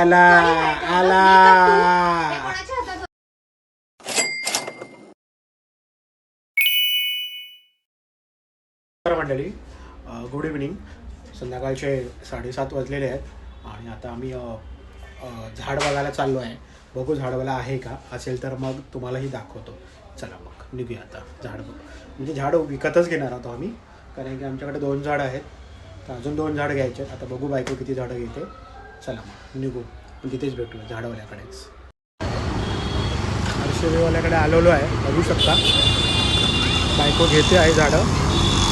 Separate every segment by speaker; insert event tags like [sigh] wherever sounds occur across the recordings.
Speaker 1: आला आला. मंडळी गुड इव्हनिंग संध्याकाळचे साडेसात वाजलेले आहेत आणि आता आम्ही झाड बघायला चाललो आहे. बघू झाडवाला आहे का? असेल तर मग तुम्हालाही दाखवतो. चला मग निघूया आता झाड बघू. म्हणजे झाड विकतच घेणार आहोत आम्ही. कारण की आमच्याकडे दोन झाडं आहेत. तर अजून दोन झाडं घ्यायचे आहेत. आता बघू बायको किती झाडं घेते. चला मग निघू. तिथेच भेटू झाडवाल्याकडेच हर्षदेवाल्याकडे आलेलो आहे बघू शकता. बायको घेते आहे झाडं.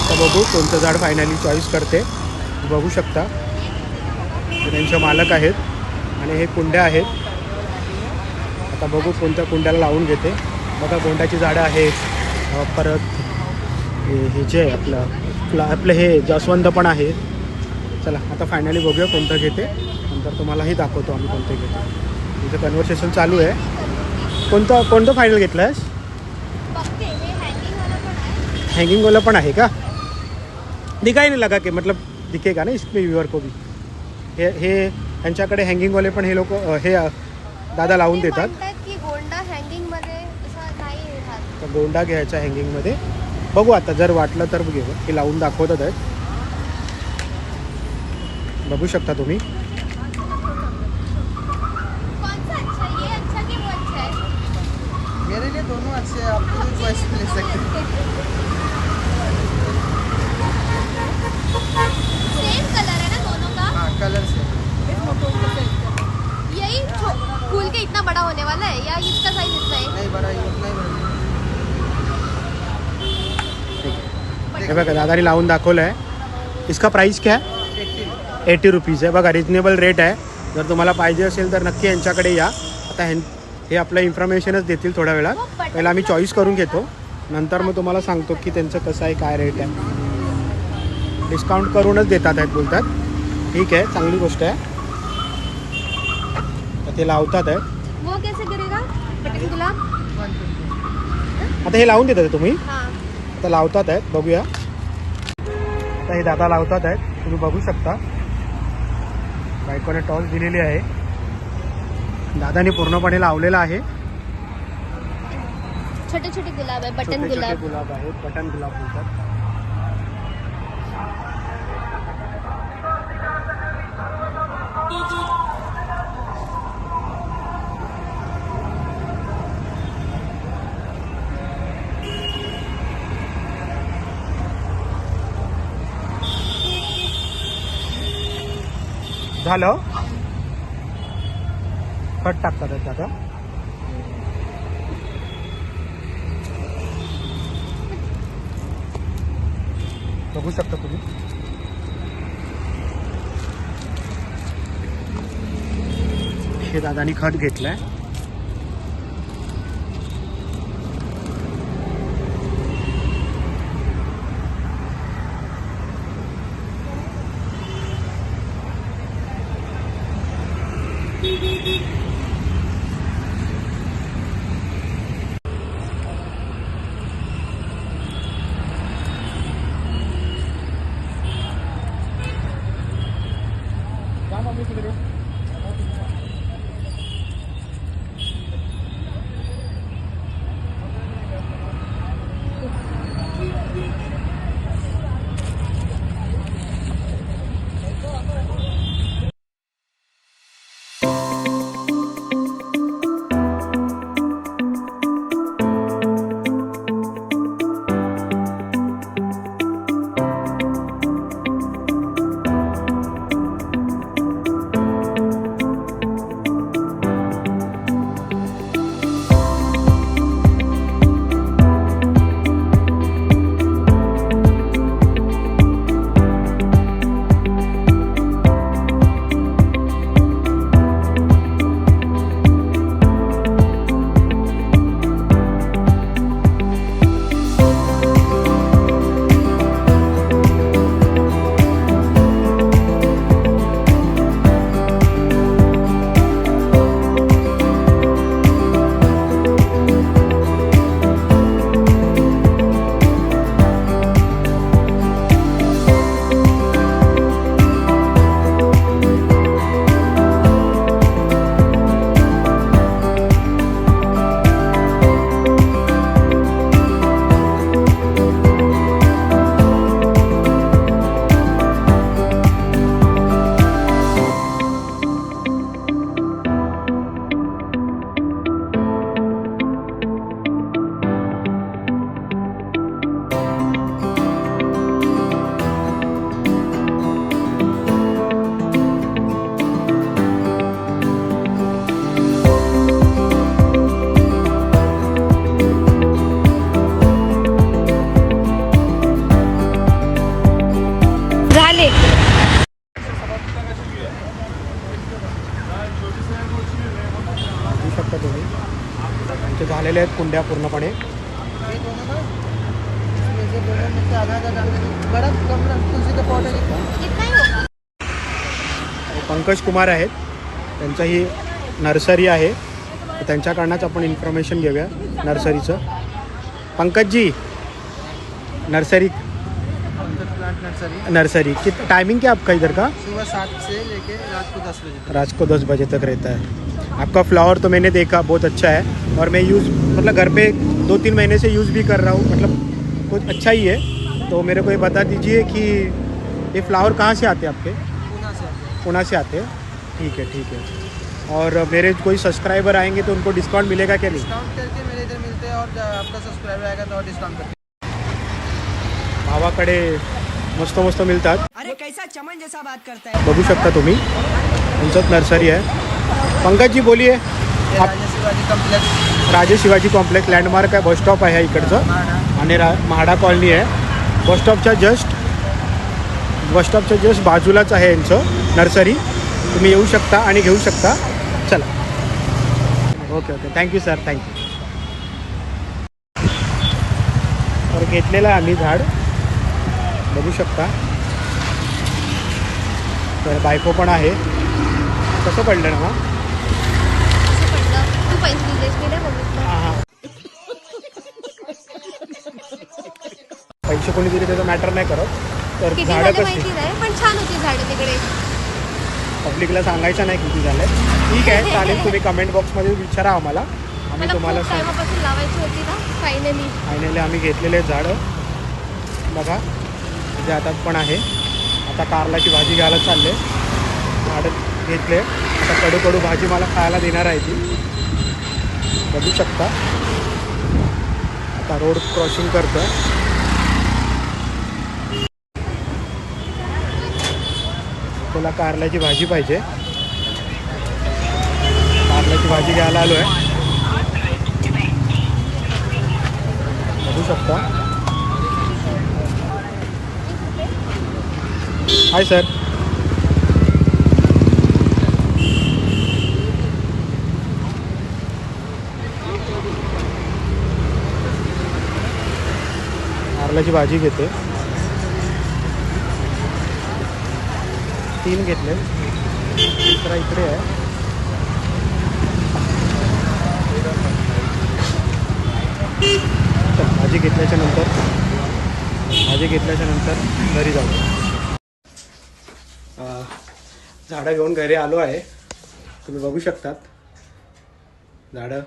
Speaker 1: तर बघू कोणतं झाड फायनली चॉईस करते. बघू शकता. त्यांचे मालक आहेत आणि हे कुंड्या आहेत. आता बघू कोणत्या कुंड्याला लावून घेते. बघा कोंड्याची झाडं आहेत. परत हे जे आपलं आपलं आपलं हे जास्वंद पण आहे. चला आता फायनली बघूया कोणतं घेते. नंतर तुम्हालाही दाखवतो आम्ही कोणतं घेतो. तिचं कन्व्हर्सेशन चालू आहे. कोणतं कोणतं फायनल घेतलं आहेस?
Speaker 2: बघते हे हँगिंग वाला पण आहे.
Speaker 1: का? दिखाई नाही लगा के मतलब दिखेगा ना इसमें व्यूअर को भी? हे हे यांच्याकडे हँगिंग वाले पण हे लोक हे दादा लावून देतात.
Speaker 2: गोंडा
Speaker 1: घ्यायचा हँगिंगमध्ये बघू आता जर वाटलं तर घेऊ हे लावून दाखवतात आहेत. बघू शकता तुम्ही.
Speaker 2: कौन सा अच्छा है ये अच्छा कि वो अच्छा है
Speaker 3: मेरे लिए दोनों अच्छे हैं आप जो चॉइस ले सकते हैं
Speaker 2: सेम कलर है ना दोनों का
Speaker 3: हाँ कलर से
Speaker 2: यही फूल के इतना बड़ा होने वाला है या इसका साइज़ इतना है?
Speaker 3: नहीं बड़ा उतना ही बड़ा।
Speaker 1: हे बघा दादाने लावून दाखवलं आहे इसका प्राईस क्या है? एटी रुपीज आहे. बघा रिजनेबल रेट आहे. जर तुम्हाला पाहिजे असेल तर नक्की यांच्याकडे या. आता ह्यां हे आपलं इन्फॉर्मेशनच देतील थोड्या वेळात. पहिला आम्ही चॉईस करून घेतो. नंतर मग तुम्हाला सांगतो की त्यांचं कसं आहे काय रेट आहे. डिस्काउंट करूनच देतात आहेत बोलतात. ठीक आहे चांगली गोष्ट आहे. तर ते लावतात आहे
Speaker 2: वो कैसे गिरेगा बटन गुलाब
Speaker 1: आता हे लावून देतात तुम्ही?
Speaker 2: हाँ.
Speaker 1: आता लावतात आहेत बघूया. आता हे दादा लावतात आहेत. तुम्ही बघू शकता. बायकोने टॉस दिलेली आहे. दादाने पूर्णपणे लावलेला आहे.
Speaker 2: छोटे छोटे गुलाब है बटन गुलाब.
Speaker 1: गुलाब आहेत बटन गुलाब बोलतात. झालं. खत टाकतात त्यात दादा बघू शकता तुम्ही. हे दादानी खत घेतलंय.
Speaker 3: कितना
Speaker 2: कितना ही होगा
Speaker 1: पंकज कुमार आहेत. त्यांचं ही नर्सरी आहे. त्यांच्याकडनंच आपण इन्फॉर्मेशन घेऊया नर्सरीचं. पंकजजी नर्सरी.
Speaker 3: नर्सरी.
Speaker 1: नर्सरी कित टाइमिंग क्या आपका इधर का?
Speaker 3: सुबह सात से लेके रात को दस बजे तक.
Speaker 1: रात को दस बजे तक रहता है. आपका फ्लावर तो मैंने देखा बहुत अच्छा है। और मैं यूज़ मतलब घर पे दो तीन महीने से यूज़ भी कर रहा हूँ मतलब कुछ अच्छा ही है। तो मेरे को ये बता दीजिए कि ये फ्लावर कहाँ से आते हैं आपके?
Speaker 3: पूना से आते हैं।
Speaker 1: पुणे से आते हैं। ठीक है ठीक है। और मेरे कोई सब्सक्राइबर आएँगे तो उनको डिस्काउंट मिलेगा क्या नहीं?
Speaker 3: डिस्काउंट करके मेरे इधर मिलते हैं और आपका सब्सक्राइबर आएगा तो और डिस्काउंट करके।
Speaker 1: भावाकडे मस्त मस्त मिळतात.
Speaker 4: अरे कैसा चमन जैसा बात करता है।
Speaker 1: बघू शकता तुम्ही. तुमचंच नर्सरी आहे. पंकजजी बोलिए
Speaker 3: ये
Speaker 1: आप
Speaker 3: राजा शिवाजी कम्प्लेक्स
Speaker 1: राजे शिवाजी कॉम्प्लेक्स लँडमार्क आहे बस स्टॉप आहे इकडचं. आणि रा म्हाडा कॉलनी आहे. बस स्टॉपच्या जस्ट बस स्टॉपच्या जस्ट बाजूलाच आहे यांचं नर्सरी. तुम्ही येऊ शकता आणि घेऊ शकता. चला. Okay okay thank you sir thank you तर घेतलेलं आहे आम्ही झाड. बघू शकता. तर बायको पण आहे. कसं पडलं ना
Speaker 2: पैसे
Speaker 1: हां कोणी दिले त्याचं मॅटर नाही करत. तर
Speaker 2: किती
Speaker 1: झाडं कशी?
Speaker 2: नाही पण छान होती झाडं तिकडे.
Speaker 1: पब्लिकला सांगायचं नाही किती झालंय ठीक आहे [laughs] चालेल तुम्ही कमेंट बॉक्समध्ये विचारा आम्हाला. आम्ही
Speaker 2: मला
Speaker 1: तुम्हाला
Speaker 2: खूप टायमापासून लावायची होती ना फायनली
Speaker 1: फायनली आम्ही घेतलेले झाडं. बघा. जे आता पण आहे. आता कारल्याची भाजी घ्यायला चालले. झाडं घेतले. आता कडू कडू भाजी मला खायला देणार आहे ती. बघू शकता. आता रोड क्रॉसिंग करतो तुला कारल्याची भाजी पाहिजे. कारल्याची भाजी घ्यायला आलो आहे बघू शकता. हाय सर कारल्याची भाजी घेते. तीन घेतले. दुसरा इकडे आहे. भाजी घेतल्याच्या नंतर. भाजी घेतल्याच्या नंतर घरी जाऊ अं, झाडं घेऊन घरी आलो आहे. तुम्ही बघू शकतात. झाडं.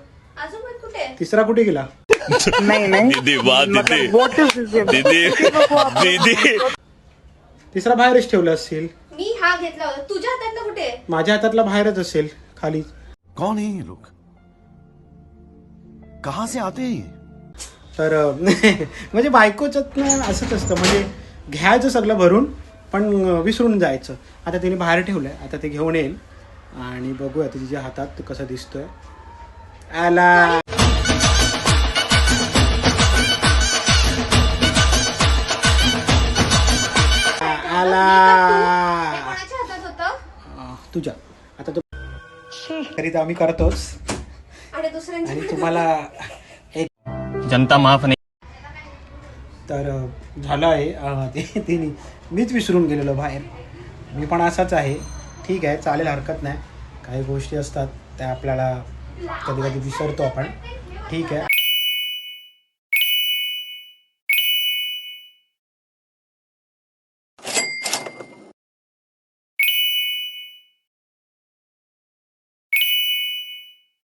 Speaker 2: अजून पण कुठे?
Speaker 1: तिसरा कुठे गेला?
Speaker 5: दीदी वाह दीदी. दीदी. दीदी.
Speaker 1: तिसरा बाहेरच ठेवला असेल
Speaker 2: मी हा घेतला होता. तुझ्या हातातला कुठे? आहे?
Speaker 1: माझ्या हातातला बाहेरच असेल खाली.
Speaker 6: कौन है ये लोग? कहां से आते हैं ये?
Speaker 1: तर अं, [laughs] म्हणजे बायकोच असंच असतं. म्हणजे घ्यायचं सगळं भरून पण विसरून जायचं. आता तिने बाहेर ठेवलंय. आता ते घेऊन येईल. आणि बघूया तिच्या हातात तो कसा दिसतोय. आला.
Speaker 2: हे
Speaker 1: तुझ्या. आता तो तरी तर आम्ही करतोच.
Speaker 2: आणि
Speaker 1: तुम्हाला एक
Speaker 5: जनता माफ नहीं.
Speaker 1: तर झालं आहे. तिने मीच विसरून गेलेलो बाहेर. मी पण असाच आहे. ठीक आहे चालेल हरकत नाही. काही गोष्टी असतात त्या आपल्याला कधी कधी विसरतो आपण. ठीक आहे.